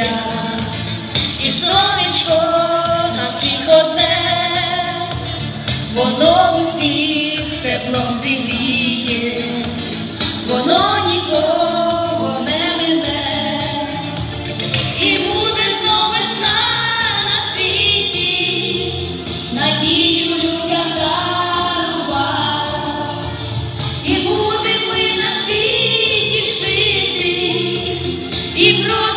я, і сонечко на всіх одне, воно усіх теплом зігріє, воно нікого не мине, і буде знов весна на світі, надію людям дарувала, і будемо ми на світі жити, і про.